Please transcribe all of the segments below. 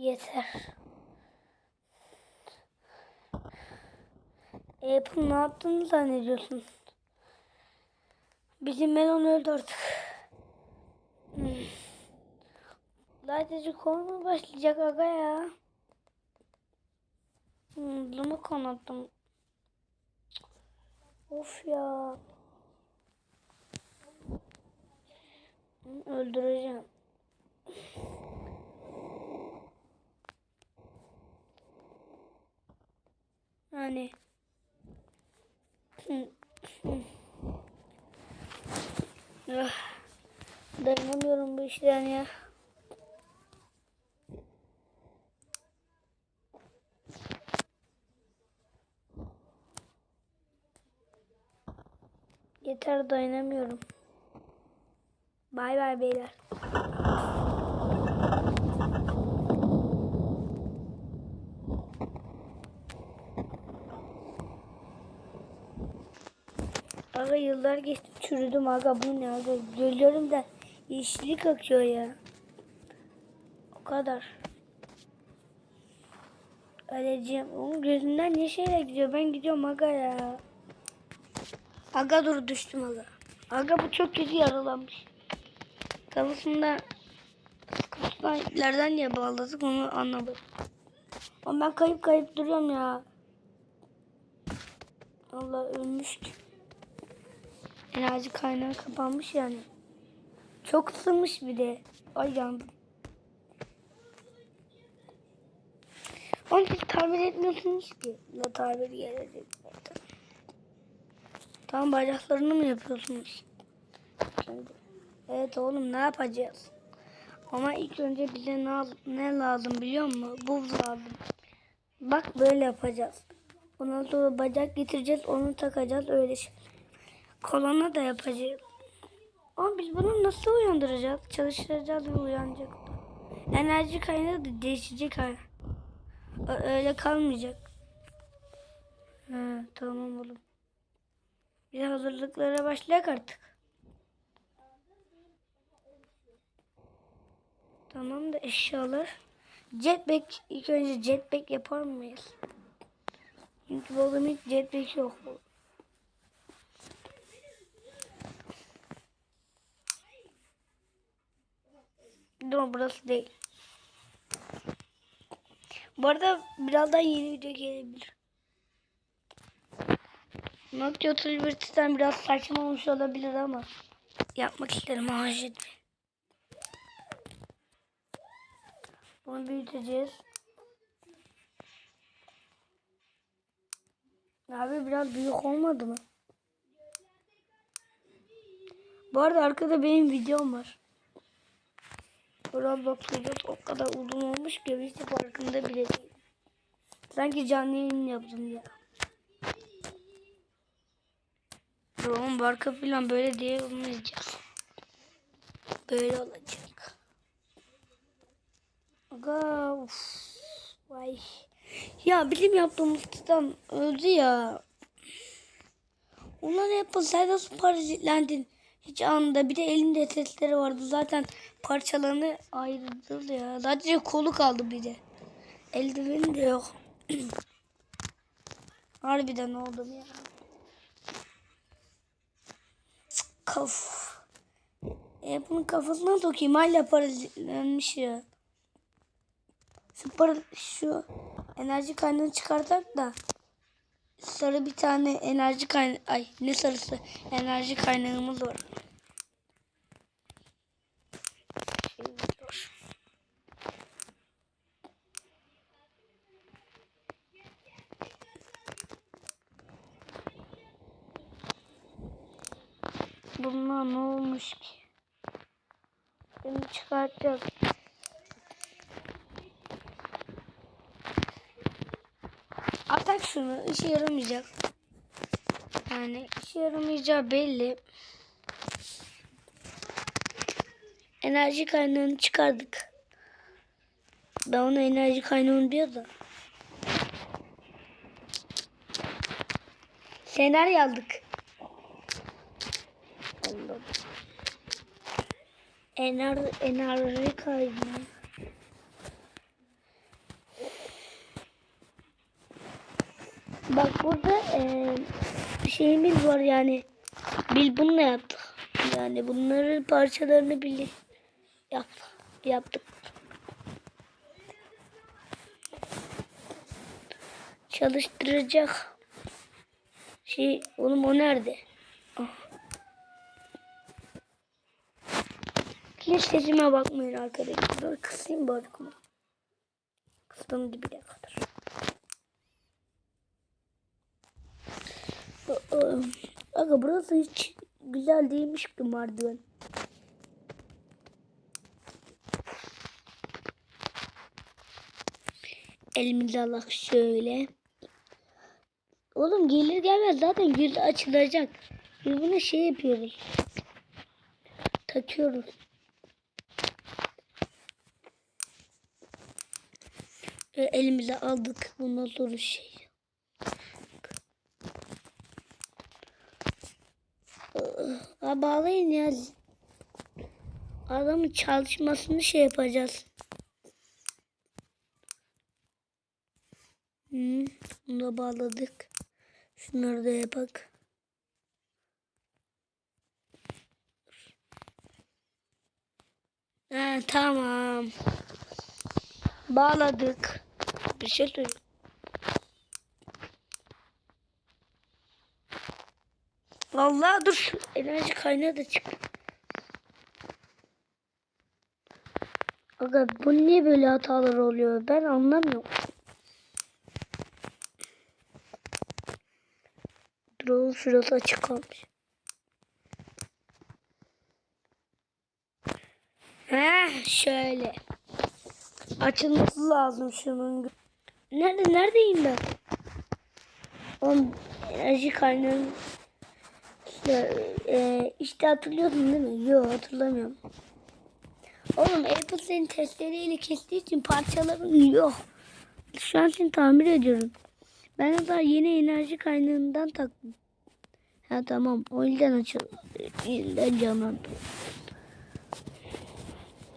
Yeter. Apple ne yaptığını zannediyorsun? Bizim melon öldü artık. Hmm. Sadece korna başlayacak aga ya. Hmm, bunu kanattım. Of ya. Hı, Öldüreceğim. Yani. Ah, Dayanamıyorum bu işten ya. Yeter dayanamıyorum. Bay bay beyler. Aga yıllar geçti çürüdüm aga bu ne aga görüyorum da yeşillik akıyor ya. O kadar. Öleceğim. Onun gözünden ne şeyler gidiyor ben gidiyorum aga ya. Aga dur düştüm aga. Aga bu çok kötü yaralanmış. Kafasında sıkıntıdan ileriden niye bağladık onu anlamadım. Ama ben kayıp kayıp duruyorum ya. Allah ölmüş ki. Enerji kaynağı kapanmış yani. Çok ısınmış bir de. Ay yandım. Onu hiç tabir etmiyorsunuz ki. Ne tabir gelecek. Tam bacaklarını mı yapıyorsunuz? Şimdi. Evet oğlum ne yapacağız? Ama ilk önce bize ne, ne lazım biliyor musun? Buz lazım. Bak böyle yapacağız. Ondan sonra bacak getireceğiz, onu takacağız öyle şey. Kolona da yapacağız. Ama biz bunu nasıl uyandıracağız? Çalıştıracağız ve uyanacak. Enerji kaynağı da değişecek Öyle kalmayacak. Ha, tamam oğlum. Bir hazırlıklara başlayak artık. Tamam da eşyalar. Jetpack ilk önce jetpack yapar mıyız? Çünkü bu adamın hiç jetpack yok. Dur burası değil. Bu arada birazdan yeni video gelebilir. Nokia 31 sistem biraz saçma olmuş olabilir ama yapmak isterim acil. Bunu büyüteceğiz. Abi biraz büyük olmadı mı? Bu arada arkada benim videom var. Roblox videosu o kadar uzun olmuş ki hiç de farkında bile değilim. Sanki canlı yayın yaptım ya. Oğlum bu arka falan böyle diye olmayacak. Böyle olacak. Aga uf. Vay. Ya bizim yaptığımız titan öldü ya. Onlar hep sen nasıl parazitlendin? Hiç anında bir de elinde testleri vardı. Zaten parçalarını ayrıldı ya. Sadece kolu kaldı bir de. Eldiveni de yok. Harbiden oldum ya. Kaf. E bunun kafasına sokayım. Hala parazitlenmiş ya. Para, şu enerji kaynağını çıkartak da sarı bir tane enerji kaynağı ay ne sarısı enerji kaynağımız var. Bunlar ne olmuş ki? Şimdi çıkartacağız. Şunu işe yaramayacak. Yani işe yaramayacağı belli. Enerji kaynağını çıkardık. Ben ona enerji kaynağını diyor da. Senaryo aldık. Allah'ım. Ener, enerji kaynağı. Bak burada eee şeyimiz var yani. Bil bununla yaptık. Yani bunların parçalarını bil yaptık. Yaptık. Çalıştıracak. Şey oğlum o nerede? Ah. Hiç sesime bakmayın arkadaşlar. Kısayım bari bunu. Kıstım kadar. Aga burası hiç güzel değilmiş ki merdiven. Elimizi alak şöyle. Oğlum gelir gelmez zaten yüz açılacak. Biz bunu şey yapıyoruz. Takıyoruz. Elimize aldık. Bundan sonra şey. Aa, bağlayın ya. Adamın çalışmasını şey yapacağız. Hı, bunu da bağladık. Şunları da yapak. Ha, tamam. Bağladık. Bir şey söyle. Vallahi dur enerji kaynağı da çık. Aga bu niye böyle hatalar oluyor? Ben anlamıyorum. Dur oğlum şurası açık kalmış. Heh şöyle. Açılması lazım şunun. Nerede neredeyim ben? Oğlum enerji kaynağı işte, e, işte hatırlıyordun değil mi? Yok hatırlamıyorum. Oğlum Apple senin testleriyle kestiği için parçaların yok. Şu an seni tamir ediyorum. Ben de daha yeni enerji kaynağından taktım. Ha tamam o yüzden açıldı. Yeniden canlandı.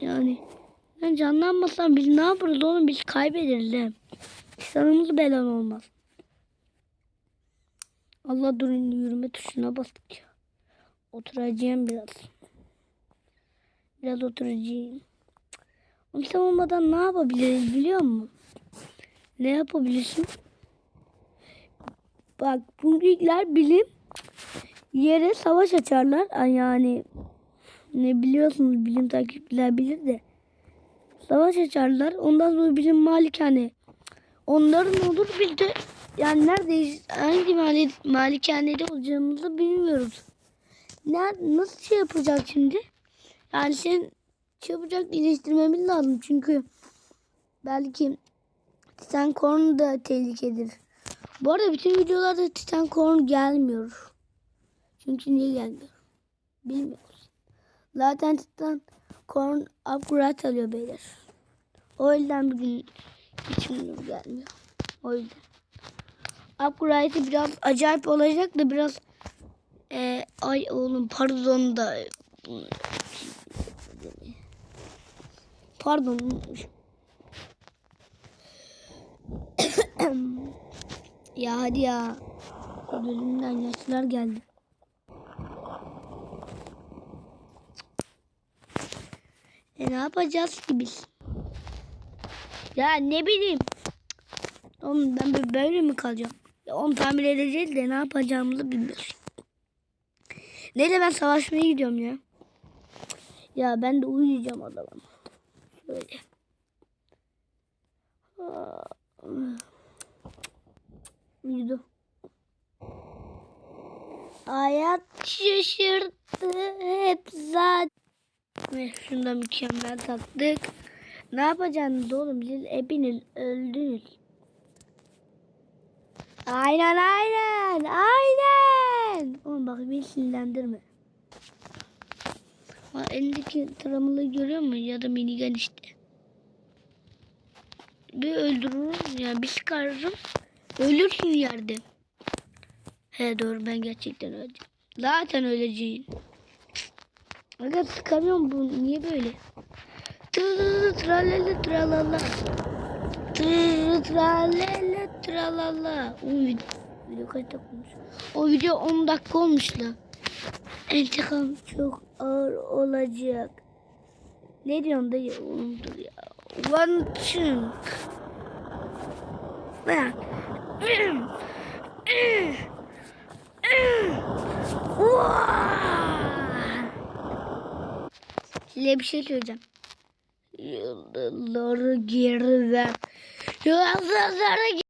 Yani ben canlanmasam biz ne yaparız oğlum biz kaybederiz he. Sanımız belan olmaz. Allah durun yürüme tuşuna bastık ya. Oturacağım biraz. Biraz oturacağım. Sen olmadan ne yapabiliriz biliyor musun? Ne yapabilirsin? Bak büyükler bilim yere savaş açarlar. Yani ne biliyorsunuz bilim takipçiler bilir de. Savaş açarlar. Ondan sonra bizim malikane. Onların olur biz de yani neredeyiz? Hangi mali, malikanede olacağımızı bilmiyoruz. Nerede, nasıl şey yapacak şimdi? Yani sen çabucak iyileştirmemiz lazım. Çünkü belki Titan Corn da tehlikedir. Bu arada bütün videolarda Titan Corn gelmiyor. Çünkü niye gelmiyor? Bilmiyoruz. Zaten Titan Corn upgrade alıyor beyler. O yüzden bugün hiç video gelmiyor. O yüzden. Upgrade'i biraz acayip olacak da biraz e, ay oğlum pardon da pardon ya hadi ya. Gözümden yaşlar geldi. E ne yapacağız ki biz? Ya ne bileyim. Oğlum ben böyle mi kalacağım? Onu tamir edeceğiz de ne yapacağımızı bilmiyoruz. Neyse ben savaşmaya gidiyorum ya. Ya ben de uyuyacağım o zaman. Şöyle. Uyudu. Hayat şaşırttı hep zaten. Ve şunu da mükemmel taktık. Ne yapacaksınız oğlum? Siz hepiniz öldünüz. Aynen aynen. Aynen. Oğlum bak beni sinirlendirme. Ha, elindeki travmaları görüyor musun? Ya da minigun işte. Bir öldürürüm ya bir sıkarırım. Ölürsün yerde. He doğru ben gerçekten öleceğim. Zaten öleceğim. Aga sıkamıyorum bu niye böyle? Tırırı tralala tralala. Tırırı tralala tralala. Uy Video kaç dakika olmuş? O video 10 dakika olmuş la. İntikam çok ağır olacak. Ne diyorsun dayı? Dur ya. One chunk. Ben. Size bir şey söyleyeceğim. Yıldızları geri ver. Yıldızları